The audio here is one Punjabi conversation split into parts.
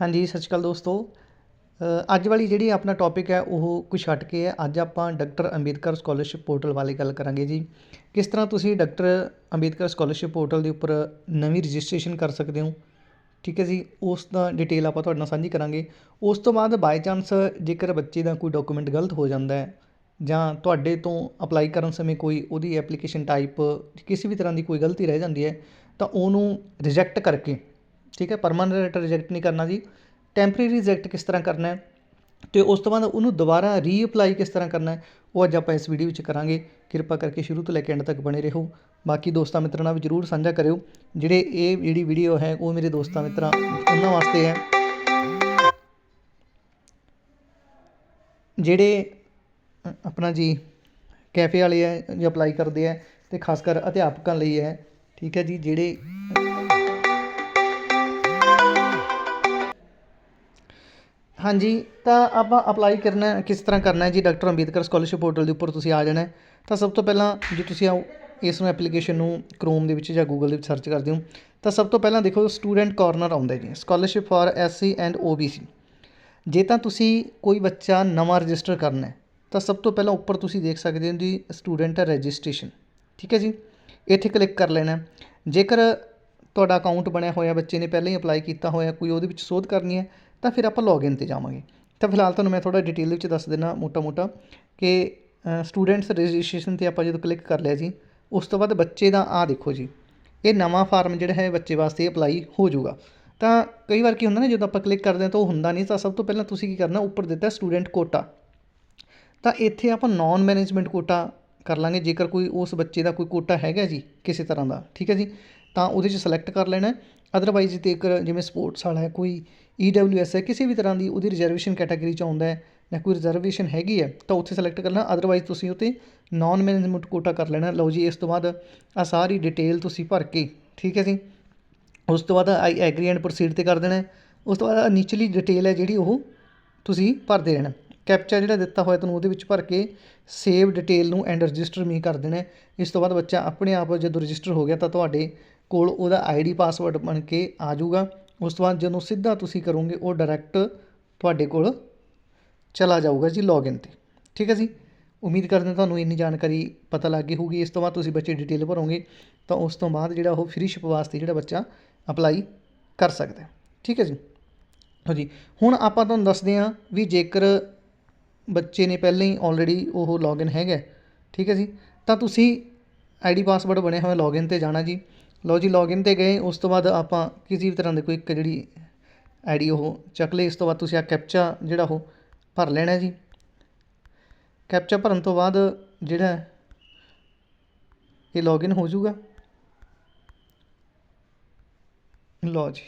ਹਾਂਜੀ, ਸਤਿ ਸ਼੍ਰੀ ਅਕਾਲ ਦੋਸਤੋ। ਅੱਜ ਵਾਲੀ ਜਿਹੜੀ ਆਪਣਾ ਟੌਪਿਕ ਹੈ, ਉਹ ਕੁਛ ਹਟ ਕੇ ਹੈ। ਅੱਜ ਆਪਾਂ ਡਾਕਟਰ ਅੰਬੇਦਕਰ ਸਕਾਲਰਸ਼ਿਪ ਪੋਰਟਲ ਬਾਰੇ ਗੱਲ ਕਰਾਂਗੇ ਜੀ। ਕਿਸ ਤਰ੍ਹਾਂ ਤੁਸੀਂ ਡਾਕਟਰ ਅੰਬੇਦਕਰ ਸਕਾਲਰਸ਼ਿਪ ਪੋਰਟਲ ਦੇ ਉੱਪਰ ਨਵੀਂ ਰਜਿਸਟ੍ਰੇਸ਼ਨ ਕਰ ਸਕਦੇ ਹੋ? ਠੀਕ ਹੈ ਜੀ, ਉਸ ਦਾ ਡਿਟੇਲ ਆਪਾਂ ਤੁਹਾਡੇ ਨਾਲ ਸਾਂਝੀ ਕਰਾਂਗੇ। ਉਸ ਤੋਂ ਬਾਅਦ ਬਾਈ ਚਾਂਸ ਜੇਕਰ ਬੱਚੇ ਦਾ ਕੋਈ ਡਾਕੂਮੈਂਟ ਗਲਤ ਹੋ ਜਾਂਦਾ ਹੈ, ਜਾਂ ਤੁਹਾਡੇ ਤੋਂ ਅਪਲਾਈ ਕਰਨ ਸਮੇਂ ਕੋਈ ਉਹਦੀ ਐਪਲੀਕੇਸ਼ਨ ਟਾਈਪ ਕਿਸੇ ਵੀ ਤਰ੍ਹਾਂ ਦੀ ਕੋਈ ਗਲਤੀ ਰਹਿ ਜਾਂਦੀ ਹੈ, ਤਾਂ ਉਹਨੂੰ ਰਿਜੈਕਟ ਕਰਕੇ ਠੀਕ ਹੈ ਪਰਮਾਨੈਂਟ ਰਿਜੈਕਟ ਨਹੀਂ ਕਰਨਾ ਜੀ। ਟੈਂਪਰੇਰੀ ਰਿਜੈਕਟ ਕਿਸ ਤਰ੍ਹਾਂ ਕਰਨਾ ਹੈ? ਤੇ ਉਸ ਤੋਂ ਬਾਅਦ ਉਹਨੂੰ ਦੁਬਾਰਾ ਰੀਅਪਲਾਈ ਕਿਸ ਤਰ੍ਹਾਂ ਕਰਨਾ ਹੈ? ਉਹ ਅੱਜ ਆਪਾਂ ਇਸ ਵੀਡੀਓ ਵਿੱਚ ਕਰਾਂਗੇ। ਕਿਰਪਾ ਕਰਕੇ ਸ਼ੁਰੂ ਤੋਂ ਲੈ ਕੇ ਐਂਡ ਤੱਕ ਬਣੇ ਰਹੋ। ਬਾਕੀ ਦੋਸਤਾਂ ਮਿੱਤਰਾਂ ਨਾਲ ਵੀ ਜਰੂਰ ਸਾਂਝਾ ਕਰਿਓ। ਜਿਹੜੇ ਇਹ ਜਿਹੜੀ ਵੀਡੀਓ ਹੈ, ਉਹ ਮੇਰੇ ਦੋਸਤਾਂ ਮਿੱਤਰਾਂ, ਉਹਨਾਂ ਵਾਸਤੇ ਹੈ। ਜਿਹੜੇ ਆਪਣਾ ਜੀ ਕੈਫੇ ਵਾਲੇ ਹੈ, ਜੋ ਅਪਲਾਈ ਕਰਦੇ ਹੈ, ਤੇ ਖਾਸ ਕਰ ਅਧਿਆਪਕਾਂ ਲਈ ਹੈ, ਠੀਕ ਹੈ ਜੀ, ਜਿਹੜੇ ਹਾਂਜੀ, ਤਾਂ ਆਪਾਂ ਅਪਲਾਈ ਕਰਨਾ, ਕਿਸ ਤਰ੍ਹਾਂ ਕਰਨਾ ਹੈ ਜੀ ਡਾਕਟਰ ਅੰਬੇਦਕਰ ਸਕਾਲਰਸ਼ਿਪ ਪੋਰਟਲ ਦੇ ਉੱਪਰ ਤੁਸੀਂ ਆ ਜਾਣਾ ਤਾਂ ਸਭ ਤੋਂ ਪਹਿਲਾਂ ਜੇ ਤੁਸੀਂ ਆਓ, ਇਸ ਨੂੰ ਐਪਲੀਕੇਸ਼ਨ ਨੂੰ ਕ੍ਰੋਮ ਦੇ ਵਿੱਚ ਜਾਂ ਗੂਗਲ ਦੇ ਵਿੱਚ ਸਰਚ ਕਰਦੇ ਹੋ, ਤਾਂ ਸਭ ਤੋਂ ਪਹਿਲਾਂ ਦੇਖੋ ਸਟੂਡੈਂਟ ਕਾਰਨਰ ਆਉਂਦਾ ਹੈ ਜੀ scholarship for SC and OBC ਜੇ ਤਾਂ ਤੁਸੀਂ ਕੋਈ ਬੱਚਾ ਨਵਾਂ ਰਜਿਸਟਰ ਕਰਨਾ ਹੈ, ਤਾਂ ਸਭ ਤੋਂ ਪਹਿਲਾਂ ਉੱਪਰ ਤੁਸੀਂ ਦੇਖ ਸਕਦੇ ਹੋ ਜੀ ਸਟੂਡੈਂਟ ਰਜਿਸਟ੍ਰੇਸ਼ਨ ਠੀਕ ਹੈ ਜੀ? ਇੱਥੇ ਕਲਿੱਕ ਕਰ ਲੈਣਾ ਜੇਕਰ ਤੁਹਾਡਾ ਅਕਾਊਂਟ ਬਣਿਆ ਹੋਇਆ, ਬੱਚੇ ਨੇ ਪਹਿਲਾਂ ਹੀ ਅਪਲਾਈ ਕੀਤਾ ਹੋਇਆ, ਕੋਈ ਉਹਦੇ ਵਿੱਚ ਸੋਧ ਕਰਨੀ ਹੈ ਤਾਂ ਫਿਰ ਆਪਾਂ ਲੌਗਇਨ ਤੇ ਜਾਵਾਂਗੇ। ਤਾਂ ਫਿਲਹਾਲ ਤੁਹਾਨੂੰ ਮੈਂ ਥੋੜਾ ਡਿਟੇਲ ਵਿੱਚ ਦੱਸ ਦਿੰਦਾ ਮੋਟਾ ਮੋਟਾ ਕਿ ਸਟੂਡੈਂਟਸ ਰਜਿਸਟ੍ਰੇਸ਼ਨ ਤੇ ਆਪਾਂ ਜਦੋਂ ਕਲਿੱਕ ਕਰ ਲਿਆ ਜੀ, ਉਸ ਤੋਂ ਬਾਅਦ ਬੱਚੇ ਦਾ ਆ ਦੇਖੋ ਜੀ, ਇਹ ਨਵਾਂ ਫਾਰਮ ਜਿਹੜਾ ਹੈ ਬੱਚੇ ਵਾਸਤੇ ਅਪਲਾਈ ਹੋ ਜਾਊਗਾ। ਤਾਂ ਕਈ ਵਾਰ ਕੀ ਹੁੰਦਾ ਨਾ, ਜਦੋਂ ਆਪਾਂ ਕਲਿੱਕ ਕਰਦੇ ਹਾਂ ਤਾਂ ਉਹ ਹੁੰਦਾ ਨਹੀਂ, ਤਾਂ ਸਭ ਤੋਂ ਪਹਿਲਾਂ ਤੁਸੀਂ ਕੀ ਕਰਨਾ, ਉੱਪਰ ਦਿੱਤਾ ਸਟੂਡੈਂਟ ਕੋਟਾ ਤਾਂ ਇੱਥੇ ਆਪਾਂ ਨਾਨ ਮੈਨੇਜਮੈਂਟ ਕੋਟਾ ਕਰ ਲਾਂਗੇ, ਜੇਕਰ ਕੋਈ ਉਸ ਬੱਚੇ ਦਾ ਕੋਈ ਕੋਟਾ ਹੈਗਾ ਜੀ, ਕਿਸੇ ਤਰ੍ਹਾਂ ਦਾ, ਠੀਕ ਹੈ ਜੀ? ਤਾਂ ਉਹਦੇ 'ਚ ਸਿਲੈਕਟ ਕਰ ਲੈਣਾ ਅਦਰਵਾਈਜ਼ ਜੇਕਰ ਜਿਵੇਂ ਸਪੋਰਟਸ ਵਾਲਾ ਹੈ, ਕੋਈ ਈਡਬਲਯੂਐਸ ਹੈ, ਕਿਸੇ ਵੀ ਤਰ੍ਹਾਂ ਦੀ ਉਹਦੀ ਰਿਜ਼ਰਵੇਸ਼ਨ ਕੈਟਾਗਰੀ 'ਚ ਆਉਂਦਾ ਹੈ, ਜਾਂ ਕੋਈ ਰਿਜ਼ਰਵੇਸ਼ਨ ਹੈਗੀ ਹੈ, ਤਾਂ ਉੱਥੇ ਸਿਲੈਕਟ ਕਰਨਾ। ਅਦਰਵਾਈਜ਼ ਤੁਸੀਂ ਉੱਤੇ ਨਾਨ ਮੈਨੇਜਮੈਂਟ ਕੋਟਾ ਕਰ ਲੈਣਾ। ਲਓ ਜੀ, ਇਸ ਤੋਂ ਬਾਅਦ ਆ ਸਾਰੀ ਡਿਟੇਲ ਤੁਸੀਂ ਭਰ ਕੇ, ਠੀਕ ਹੈ ਜੀ? ਉਸ ਤੋਂ ਬਾਅਦ ਆਈ ਐਗਰੀ ਐਂਡ ਪ੍ਰੋਸੀਡ ਤੇ ਕਰ ਦੇਣਾ ਉਸ ਤੋਂ ਬਾਅਦ ਆਹ ਨਿਚਲੀ ਡਿਟੇਲ ਹੈ ਜਿਹੜੀ ਉਹ ਤੁਸੀਂ ਭਰਦੇ ਰਹਿਣਾ। ਕੈਪਚਾ ਜਿਹੜਾ ਦਿੱਤਾ ਹੋਇਆ ਤੁਹਾਨੂੰ ਉਹਦੇ ਵਿੱਚ ਭਰ ਕੇ ਸੇਵ ਡਿਟੇਲ ਨੂੰ ਐਂਡ ਰਜਿਸਟਰ ਮੀ ਕਰ ਦੇਣਾ ਇਸ ਤੋਂ ਬਾਅਦ ਬੱਚਾ ਆਪਣੇ ਆਪ ਜਦੋਂ ਰਜਿਸਟਰ ਹੋ ਗਿਆ ਤਾਂ ਤੁਹਾਡੇ ਕੋਲ ਉਹਦਾ ਆਈਡੀ ਪਾਸਵਰਡ ਬਣ ਕੇ ਆ ਜਾਊਗਾ। ਉਸ ਤੋਂ ਬਾਅਦ ਜਦੋਂ ਸਿੱਧਾ ਤੁਸੀਂ ਕਰੋਗੇ, ਉਹ ਡਾਇਰੈਕਟ ਤੁਹਾਡੇ ਕੋਲ ਚਲਾ ਜਾਊਗਾ ਜੀ ਲੌਗਇਨ ਤੇ। ਠੀਕ ਹੈ ਜੀ? ਉਮੀਦ ਕਰਦੇ ਹਾਂ ਤੁਹਾਨੂੰ ਇੰਨੀ ਜਾਣਕਾਰੀ ਪਤਾ ਲੱਗ ਗਈ ਹੋਊਗੀ। ਇਸ ਤੋਂ ਬਾਅਦ ਤੁਸੀਂ ਬੱਚੇ ਡਿਟੇਲ ਭਰੋਗੇ, ਤਾਂ ਉਸ ਤੋਂ ਬਾਅਦ ਜਿਹੜਾ ਉਹ ਫ੍ਰੀ ਸ਼ਿਪ ਵਾਸਤੇ ਜਿਹੜਾ ਬੱਚਾ ਅਪਲਾਈ ਕਰ ਸਕਦਾ ਠੀਕ ਹੈ ਜੀ? ਲਓ ਜੀ, ਹੁਣ ਆਪਾਂ ਤੁਹਾਨੂੰ ਦੱਸਦੇ ਹਾਂ ਵੀ ਜੇਕਰ ਬੱਚੇ ਨੇ ਪਹਿਲਾਂ ਹੀ ਆਲਰੇਡੀ ਉਹ ਲੌਗਇਨ ਹੈਗਾ ਠੀਕ ਹੈ ਜੀ? ਤਾਂ ਤੁਸੀਂ ਆਈਡੀ ਪਾਸਵਰਡ ਬਣਿਆ ਹੋਇਆ ਲੌਗਇਨ ਤੇ ਜਾਣਾ ਜੀ। ਲਓ ਜੀ ਲੌਗਇਨ ਤੇ ਗਏ, ਉਸ ਤੋਂ ਬਾਅਦ ਆਪਾਂ ਕਿਸੇ ਵੀ ਤਰ੍ਹਾਂ ਦੇ ਕੋਈ ਇੱਕ ਜਿਹੜੀ ਆਈਡੀ ਉਹ ਚੱਕ ਲਈ ਇਸ ਤੋਂ ਬਾਅਦ ਤੁਸੀਂ ਆ ਕੈਪਚਾ ਜਿਹੜਾ ਉਹ ਭਰ ਲੈਣਾ ਜੀ। ਕੈਪਚਾ ਭਰਨ ਤੋਂ ਬਾਅਦ ਜਿਹੜਾ ਇਹ ਲੌਗਇਨ ਹੋ ਜਾਊਗਾ। ਲਓ ਜੀ।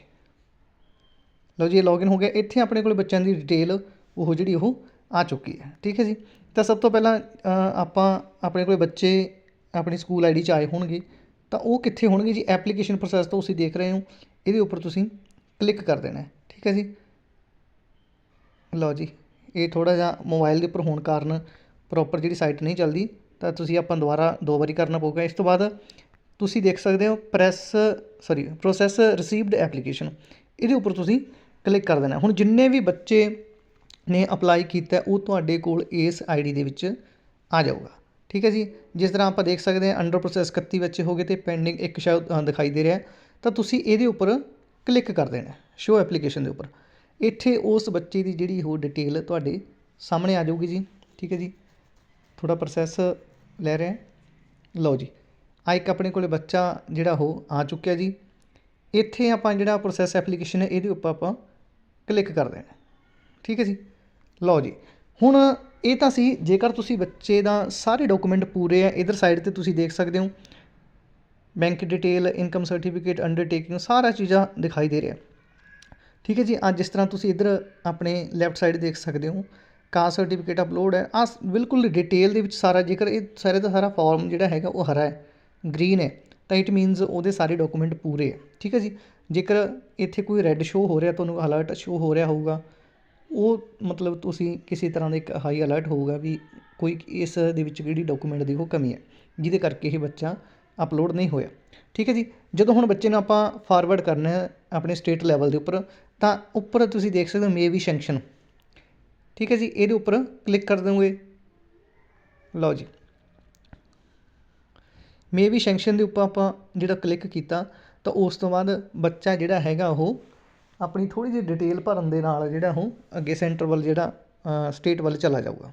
ਲਓ ਜੀ, ਇਹ ਲੌਗਇਨ ਹੋ ਗਿਆ। ਇੱਥੇ ਆਪਣੇ ਕੋਲ ਬੱਚਿਆਂ ਦੀ ਡਿਟੇਲ ਉਹ ਜਿਹੜੀ ਉਹ ਆ ਚੁੱਕੀ ਹੈ। ਠੀਕ ਹੈ ਜੀ? ਤਾਂ ਸਭ ਤੋਂ ਪਹਿਲਾਂ ਆਪਾਂ ਆਪਣੇ ਕੋਲ ਬੱਚੇ ਆਪਣੀ ਸਕੂਲ ਆਈਡੀ 'ਚ ਆਏ ਹੋਣਗੇ, ਤਾਂ ਉਹ ਕਿੱਥੇ ਹੋਣਗੇ ਜੀ? ਐਪਲੀਕੇਸ਼ਨ ਪ੍ਰੋਸੈਸ ਤੋਂ ਤੁਸੀਂ ਦੇਖ ਰਹੇ ਹੋ। ਇਹਦੇ ਉੱਪਰ ਤੁਸੀਂ ਕਲਿੱਕ ਕਰ ਦੇਣਾ ਠੀਕ ਹੈ ਜੀ? ਲਓ ਜੀ, ਇਹ ਥੋੜਾ ਜਿਹਾ ਮੋਬਾਈਲ ਦੇ ਉੱਪਰ ਹੋਣ ਕਾਰਨ ਪ੍ਰੋਪਰ ਜਿਹੜੀ ਸਾਈਟ ਨਹੀਂ ਚੱਲਦੀ, ਤਾਂ ਤੁਸੀਂ ਆਪਾਂ ਦੁਬਾਰਾ ਦੋ ਵਾਰੀ ਕਰਨਾ ਪਊਗਾ। ਇਸ ਤੋਂ ਬਾਅਦ ਤੁਸੀਂ ਦੇਖ ਸਕਦੇ ਹੋ, press sorry process received application ਇਹਦੇ ਉੱਪਰ ਤੁਸੀਂ ਕਲਿੱਕ ਕਰ ਦੇਣਾ ਹੁਣ ਜਿੰਨੇ ਵੀ ਬੱਚੇ ਨੇ ਅਪਲਾਈ ਕੀਤਾ ਉਹ ਤੁਹਾਡੇ ਕੋਲ ਇਸ ਆਈਡੀ ਦੇ ਵਿੱਚ ਆ ਜਾਊਗਾ। ਠੀਕ ਹੈ ਜੀ? ਜਿਸ ਤਰ੍ਹਾਂ ਆਪਾਂ ਦੇਖ ਸਕਦੇ ਹਾਂ ਅੰਡਰ ਪ੍ਰੋਸੈਸ 31 ਬੱਚੇ ਹੋ ਗਏ ਤੇ ਪੈਂਡਿੰਗ ਇੱਕ ਸ਼ਾਇਦ ਦਿਖਾਈ ਦੇ ਰਿਹਾ ਤਾਂ ਤੁਸੀਂ ਇਹਦੇ ਉੱਪਰ ਕਲਿੱਕ ਕਰ ਦੇਣਾ ਸ਼ੋ ਐਪਲੀਕੇਸ਼ਨ ਦੇ ਉੱਪਰ। ਇੱਥੇ ਉਸ ਬੱਚੇ ਦੀ ਜਿਹੜੀ ਉਹ ਡਿਟੇਲ ਤੁਹਾਡੇ ਸਾਹਮਣੇ ਆ ਜਾਊਗੀ ਜੀ। ਠੀਕ ਹੈ ਜੀ? ਥੋੜਾ ਪ੍ਰੋਸੈਸ ਲੈ ਰਿਹਾ ਲਓ ਜੀ ਆ ਇੱਕ ਆਪਣੇ ਕੋਲੇ ਬੱਚਾ ਜਿਹੜਾ ਉਹ ਆ ਚੁੱਕਿਆ ਜੀ। ਇੱਥੇ ਆਪਾਂ ਜਿਹੜਾ ਪ੍ਰੋਸੈਸ ਐਪਲੀਕੇਸ਼ਨ ਹੈ, ਇਹਦੇ ਉੱਪਰ ਆਪਾਂ ਕਲਿੱਕ ਕਰ ਦੇਣਾ ਠੀਕ ਹੈ ਜੀ? ਲਓ ਜੀ, ਹੁਣ ਇਹ ਤਾਂ ਸੀ, ਜੇਕਰ ਤੁਸੀਂ ਬੱਚੇ ਦਾ ਸਾਰੇ ਡਾਕੂਮੈਂਟ ਪੂਰੇ ਆ, ਇਧਰ ਸਾਈਡ ਤੇ ਤੁਸੀਂ ਦੇਖ ਸਕਦੇ ਹੋ bank detail income certificate undertaking ਸਾਰਾ ਚੀਜ਼ਾਂ ਦਿਖਾਈ ਦੇ ਰਿਹਾ। ਠੀਕ ਹੈ ਜੀ, ਅੱਜ ਜਿਸ ਤਰ੍ਹਾਂ ਤੁਸੀਂ ਇਧਰ ਆਪਣੇ ਲੈਫਟ ਸਾਈਡ ਦੇਖ ਸਕਦੇ ਹੋ ਕਾਸਟ ਸਰਟੀਫਿਕੇਟ ਅਪਲੋਡ ਹੈ ਆ ਬਿਲਕੁਲ ਡਿਟੇਲ ਦੇ ਵਿੱਚ ਸਾਰਾ, ਜੇਕਰ ਇਹ ਸਾਰੇ ਦਾ ਸਾਰਾ ਫਾਰਮ ਜਿਹੜਾ ਹੈਗਾ ਉਹ ਹਰਾ ਹੈ ਗ੍ਰੀਨ ਹੈ, ਤਾਂ ਇਟ ਮੀਨਸ ਉਹਦੇ ਸਾਰੇ ਡਾਕੂਮੈਂਟ ਪੂਰੇ ਹੈ। ਠੀਕ ਹੈ ਜੀ, ਜੇਕਰ ਇੱਥੇ ਕੋਈ ਰੈੱਡ ਸ਼ੋ ਹੋ ਰਿਹਾ, ਤੁਹਾਨੂੰ ਅਲਰਟ ਸ਼ੋ ਹੋ ਰਿਹਾ ਹੋਊਗਾ ਉਹ ਮਤਲਬ ਤੁਸੀਂ ਕਿਸੇ ਤਰ੍ਹਾਂ ਦਾ ਇੱਕ ਹਾਈ ਅਲਰਟ ਹੋਊਗਾ ਵੀ ਕੋਈ ਇਸ ਦੇ ਵਿੱਚ ਜਿਹੜੀ ਡਾਕੂਮੈਂਟ ਦੀ ਉਹ ਕਮੀ ਹੈ, ਜਿਹਦੇ ਕਰਕੇ ਇਹ ਬੱਚਾ ਅਪਲੋਡ ਨਹੀਂ ਹੋਇਆ। ਠੀਕ ਹੈ ਜੀ? ਜਦੋਂ ਹੁਣ ਬੱਚੇ ਨੂੰ ਆਪਾਂ ਫਾਰਵਰਡ ਕਰਨਾ ਆਪਣੇ ਸਟੇਟ ਲੈਵਲ ਦੇ ਉੱਪਰ, ਤਾਂ ਉੱਪਰ ਤੁਸੀਂ ਦੇਖ ਸਕਦੇ ਹੋ ਮੇ ਵੀ ਸੈਂਕਸ਼ਨ ਠੀਕ ਹੈ ਜੀ? ਇਹਦੇ ਉੱਪਰ ਕਲਿੱਕ ਕਰ ਦੋਗੇ। ਲਓ ਜੀ। ਮੇ ਵੀ ਸੈਂਕਸ਼ਨ ਦੇ ਉੱਪਰ ਆਪਾਂ ਜਿਹੜਾ ਕਲਿੱਕ ਕੀਤਾ, ਤਾਂ ਉਸ ਤੋਂ ਬਾਅਦ ਬੱਚਾ ਜਿਹੜਾ ਹੈਗਾ ਉਹ ਆਪਣੀ ਥੋੜ੍ਹੀ ਜਿਹੀ ਡਿਟੇਲ ਭਰਨ ਦੇ ਨਾਲ ਜਿਹੜਾ ਉਹ ਅੱਗੇ ਸੈਂਟਰ ਵੱਲ ਜਿਹੜਾ ਸਟੇਟ ਵੱਲ ਚਲਾ ਜਾਊਗਾ।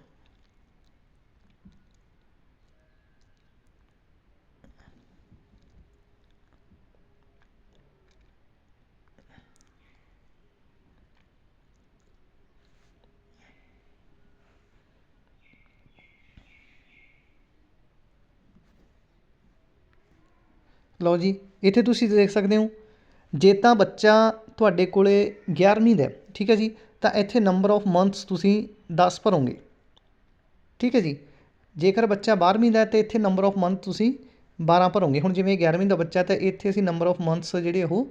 ਲਓ ਜੀ, ਇੱਥੇ ਤੁਸੀਂ ਦੇਖ ਸਕਦੇ ਹੋ, ਜੇ ਤਾਂ ਬੱਚਾ ਤੁਹਾਡੇ ਕੋਲ 11ਵੀਂ ਦਾ ਠੀਕ ਹੈ ਜੀ? ਤਾਂ ਇੱਥੇ ਨੰਬਰ ਆਫ ਮੰਥਸ ਤੁਸੀਂ 10 ਭਰੋਗੇ। ਠੀਕ ਹੈ ਜੀ? ਜੇਕਰ ਬੱਚਾ 12ਵੀਂ ਦਾ ਹੈ ਤੇ ਇੱਥੇ ਨੰਬਰ ਆਫ ਮੰਥ ਤੁਸੀਂ 12 ਭਰੋਗੇ। ਹੁਣ ਜਿਵੇਂ 11ਵੀਂ ਦਾ ਬੱਚਾ ਤਾਂ ਇੱਥੇ ਅਸੀਂ ਨੰਬਰ ਆਫ ਮੰਥਸ ਜਿਹੜੇ ਉਹ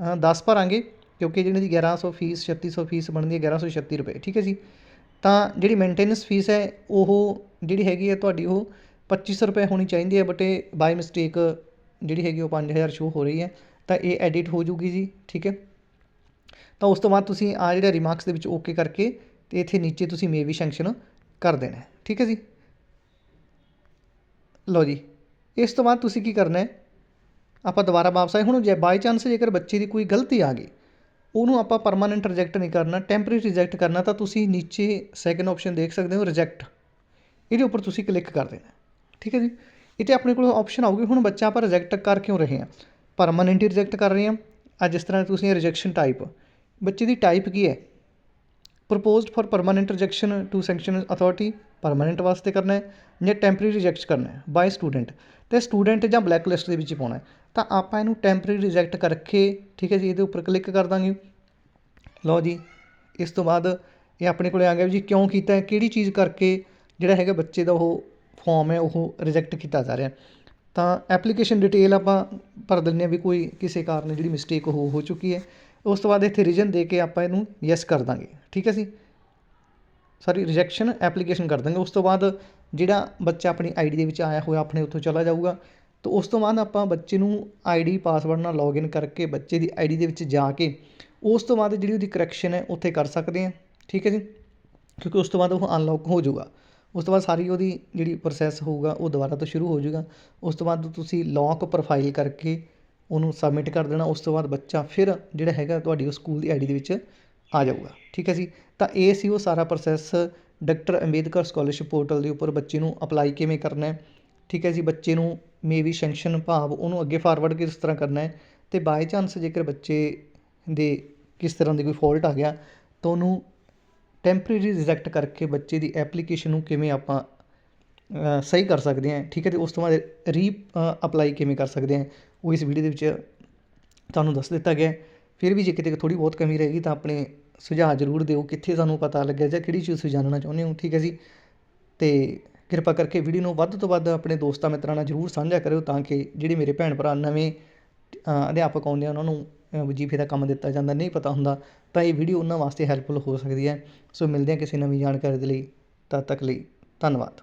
ਅ, 10 ਭਰਾਂਗੇ ਕਿਉਂਕਿ ਜਿਹੜੀ ਦੀ 1100 ਫੀਸ 3600 ਫੀਸ ਬਣਦੀ ਹੈ 1136 ਰੁਪਏ ਠੀਕ ਹੈ ਜੀ? ਤਾਂ ਜਿਹੜੀ ਮੇਨਟੇਨੈਂਸ ਫੀਸ ਹੈ ਉਹ ਜਿਹੜੀ ਹੈਗੀ ਹੈ ਤੁਹਾਡੀ ਉਹ 2500 ਰੁਪਏ ਹੋਣੀ ਚਾਹੀਦੀ ਹੈ ਬਟ ਇਹ ਬਾਈ ਮਿਸਟੇਕ ਜਿਹੜੀ ਹੈਗੀ ਉਹ 5000 ਸ਼ੋ ਹੋ ਰਹੀ ਹੈ ਤਾਂ ਇਹ ਐਡਿਟ ਹੋ ਜੂਗੀ ਜੀ ਠੀਕ ਹੈ? ਤਾਂ ਉਸ ਤੋਂ ਬਾਅਦ ਤੁਸੀਂ ਆ ਜਿਹੜਾ ਰਿਮਾਰਕਸ ਦੇ ਵਿੱਚ ਓਕੇ ਕਰਕੇ ਤੇ ਇੱਥੇ ਨੀਚੇ ਤੁਸੀਂ ਮੇ ਵੀ ਸੈਂਕਸ਼ਨ ਕਰ ਦੇਣਾ ਠੀਕ ਹੈ ਜੀ? ਲਓ ਜੀ, ਇਸ ਤੋਂ ਬਾਅਦ ਤੁਸੀਂ ਕੀ ਕਰਨਾ ਹੈ? ਆਪਾਂ ਦੁਬਾਰਾ ਵਾਪਸ ਆਏ। ਹੁਣ ਜੇ ਬਾਈ ਚਾਂਸ ਜੇਕਰ ਬੱਚੇ ਦੀ ਕੋਈ ਗਲਤੀ ਆ ਗਈ, ਉਹਨੂੰ ਆਪਾਂ ਪਰਮਾਨੈਂਟ ਰਿਜੈਕਟ ਨਹੀਂ ਕਰਨਾ ਟੈਂਪਰੇਰੀ ਰਿਜੈਕਟ ਕਰਨਾ, ਤਾਂ ਤੁਸੀਂ ਨੀਚੇ ਸੈਕੰਡ ਆਪਸ਼ਨ ਦੇਖ ਸਕਦੇ ਹੋ ਰਿਜੈਕਟ ਇਹਦੇ ਉੱਪਰ ਤੁਸੀਂ ਕਲਿੱਕ ਕਰ ਦੇਣਾ ਠੀਕ ਹੈ ਜੀ? ਇੱਥੇ ਆਪਣੇ ਕੋਲ ਆਪਸ਼ਨ ਆਊਗੀ। ਹੁਣ ਬੱਚਾ ਆਪਾਂ ਰਿਜੈਕਟ ਕਰ ਕਿਉਂ ਰਹੇ ਹਾਂ? ਪਰਮਾਨੈਂਟ ਰਿਜੈਕਟ ਕਰ ਰਹੇ ਹਾਂ ਅੱਜ ਜਿਸ ਤਰ੍ਹਾਂ ਤੁਸੀਂ ਰਿਜੈਕਸ਼ਨ ਟਾਈਪ ਬੱਚੇ ਦੀ ਟਾਈਪ ਕੀ ਹੈ? Proposed for permanent rejection to sanction authority permanent ਵਾਸਤੇ ਕਰਨਾ ਹੈ ਜਾਂ ਟੈਂਪਰੇਰੀ ਰਿਜੈਕਟ ਕਰਨਾ ਹੈ ਬਾਈ ਸਟੂਡੈਂਟ ਤੇ ਸਟੂਡੈਂਟ ਜਾਂ ਬਲੈਕ ਲਿਸਟ ਦੇ ਵਿੱਚ ਹੀ ਪਾਉਣਾ ਹੈ। ਤਾਂ ਆਪਾਂ ਇਹਨੂੰ ਟੈਂਪਰੇਰੀ ਰਿਜੈਕਟ ਕਰਕੇ, ਠੀਕ ਹੈ ਜੀ, ਇਹਦੇ ਉੱਪਰ ਕਲਿੱਕ ਕਰ ਦਾਂਗੇ। ਲਓ ਜੀ, ਇਸ ਤੋਂ ਬਾਅਦ ਇਹ ਆਪਣੇ ਕੋਲੇ ਆ ਗਿਆ ਵੀ ਜੀ ਕਿਉਂ ਕੀਤਾ ਹੈ, ਕਿਹੜੀ ਚੀਜ਼ ਕਰਕੇ ਜਿਹੜਾ ਹੈਗਾ ਬੱਚੇ ਦਾ ਉਹ ਫਾਰਮ ਹੈ, ਉਹ ਰਿਜੈਕਟ ਕੀਤਾ ਜਾ ਰਿਹਾ ਤਾਂ ਐਪਲੀਕੇਸ਼ਨ ਡਿਟੇਲ ਆਪਾਂ ਭਰ ਦਿੰਦੇ ਹਾਂ ਵੀ ਕੋਈ ਕਿਸੇ ਕਾਰਨ ਜਿਹੜੀ ਮਿਸਟੇਕ ਹੋ ਹੋ ਚੁੱਕੀ ਹੈ। ਉਸ ਤੋਂ ਬਾਅਦ ਇੱਥੇ ਰੀਜਨ ਦੇ ਕੇ ਆਪਾਂ ਇਹਨੂੰ ਯੈਸ ਕਰ ਦਾਂਗੇ। ਠੀਕ ਹੈ ਜੀ? ਸਾਰੀ ਰਿਜੈਕਸ਼ਨ ਐਪਲੀਕੇਸ਼ਨ ਕਰ ਦਾਂਗੇ। ਉਸ ਤੋਂ ਬਾਅਦ ਜਿਹੜਾ ਬੱਚਾ ਆਪਣੀ ਆਈਡੀ ਦੇ ਵਿੱਚ ਆਇਆ ਹੋਇਆ, ਆਪਣੇ ਉੱਥੋਂ ਚਲਾ ਜਾਊਗਾ। ਤਾਂ ਉਸ ਤੋਂ ਬਾਅਦ ਆਪਾਂ ਬੱਚੇ ਨੂੰ ਆਈਡੀ ਪਾਸਵਰਡ ਨਾਲ ਲੌਗਇਨ ਕਰਕੇ ਬੱਚੇ ਦੀ ਆਈਡੀ ਦੇ ਵਿੱਚ ਜਾ ਕੇ ਉਸ ਤੋਂ ਬਾਅਦ ਜਿਹੜੀ ਉਹਦੀ ਕਰੈਕਸ਼ਨ ਹੈ, ਉੱਥੇ ਕਰ ਸਕਦੇ ਹਾਂ। ਠੀਕ ਹੈ ਜੀ? ਕਿਉਂਕਿ ਉਸ ਤੋਂ ਬਾਅਦ ਉਹ ਅਨਲੌਕ ਹੋ ਜਾਊਗਾ। ਉਸ ਤੋਂ ਬਾਅਦ ਸਾਰੀ ਉਹਦੀ ਜਿਹੜੀ ਪ੍ਰੋਸੈਸ ਹੋਊਗਾ, ਉਹ ਦੁਬਾਰਾ ਤੋਂ ਸ਼ੁਰੂ ਹੋ ਜਾਊਗਾ। ਉਸ ਤੋਂ ਬਾਅਦ ਤੁਸੀਂ ਲੌਕ ਪ੍ਰੋਫਾਈਲ ਕਰਕੇ ਉਹਨੂੰ ਸਬਮਿਟ ਕਰ ਦੇਣਾ, ਉਸ ਤੋਂ ਬਾਅਦ ਬੱਚਾ ਫਿਰ ਜਿਹੜਾ ਹੈਗਾ ਤੁਹਾਡੀ ਉਹ ਸਕੂਲ ਦੀ ਆਈਡੀ ਦੇ ਵਿੱਚ ਆ ਜਾਊਗਾ। ਠੀਕ ਹੈ ਜੀ? ਤਾਂ ਇਹ ਸੀ ਉਹ ਸਾਰਾ process doctor Ambedkar scholarship portal ਦੇ ਉੱਪਰ ਬੱਚੇ ਨੂੰ ਅਪਲਾਈ ਕਿਵੇਂ ਕਰਨਾ ਹੈ। ਠੀਕ ਹੈ ਜੀ? ਬੱਚੇ ਨੂੰ ਮੇਬੀ ਸੈਂਕਸ਼ਨ ਭਾਵ ਉਹਨੂੰ ਅੱਗੇ ਫਾਰਵਰਡ ਕਿਸ ਤਰ੍ਹਾਂ ਕਰਨਾ ਹੈ ਤੇ ਬਾਈ ਚਾਂਸ ਜੇਕਰ ਬੱਚੇ ਦੇ ਕਿਸ ਤਰ੍ਹਾਂ ਦੀ ਕੋਈ ਫਾਲਟ ਆ ਗਿਆ, ਤਾਂ ਉਹਨੂੰ ਟੈਂਪਰੇਰੀ ਰਿਜੈਕਟ ਕਰਕੇ ਬੱਚੇ ਦੀ ਐਪਲੀਕੇਸ਼ਨ ਨੂੰ ਕਿਵੇਂ ਆਪਾਂ ਸਹੀ ਕਰ ਸਕਦੇ ਹਾਂ। ਠੀਕ ਹੈ ਤੇ ਉਸ ਤੋਂ ਬਾਅਦ ਰੀ ਅਪਲਾਈ ਕਿਵੇਂ ਕਰ ਸਕਦੇ ਹਾਂ। ਉਹ ਇਸ ਵੀਡੀਓ ਦੇ ਵਿੱਚ ਤੁਹਾਨੂੰ ਦੱਸ ਦਿੱਤਾ ਗਿਆ ਫਿਰ ਵੀ ਜੇ ਕਿਤੇ ਥੋੜੀ ਬਹੁਤ ਕਮੀ ਰਹੇਗੀ ਤਾਂ ਆਪਣੇ ਸੁਝਾਅ ਜ਼ਰੂਰ ਦਿਓ ਕਿੱਥੇ ਤੁਹਾਨੂੰ ਪਤਾ ਲੱਗਿਆ ਜਾਂ ਕਿਹੜੀ ਚੀਜ਼ ਤੁਸੀਂ ਜਾਣਨਾ ਚਾਹੁੰਦੇ ਹੋ। ਠੀਕ ਹੈ ਜੀ? ਤੇ ਕਿਰਪਾ ਕਰਕੇ ਵੀਡੀਓ ਨੂੰ ਵੱਧ ਤੋਂ ਵੱਧ ਆਪਣੇ ਦੋਸਤਾਂ ਮਿੱਤਰਾਂ ਨਾਲ ਜ਼ਰੂਰ ਸਾਂਝਾ ਕਰਿਓ ਤਾਂ ਕਿ ਜਿਹੜੇ ਮੇਰੇ ਭੈਣ ਭਰਾ ਨਵੇਂ ਅਧਿਆਪਕ ਆਉਂਦੇ ਆ, ਉਹਨਾਂ ਨੂੰ ਵਜ਼ੀਫੇ ਦਾ ਕੰਮ ਦਿੱਤਾ ਜਾਂਦਾ। ਨਹੀਂ ਪਤਾ ਹੁੰਦਾ ਤਾਂ ਇਹ ਵੀਡੀਓ ਉਹਨਾਂ ਵਾਸਤੇ ਹੈਲਪਫੁਲ ਹੋ ਸਕਦੀ ਹੈ। ਸੋ ਮਿਲਦੇ ਹਾਂ ਕਿਸੇ ਨਵੀਂ ਜਾਣਕਾਰੀ ਦੇ ਲਈ। ਤਦ ਤੱਕ ਲਈ ਧੰਨਵਾਦ।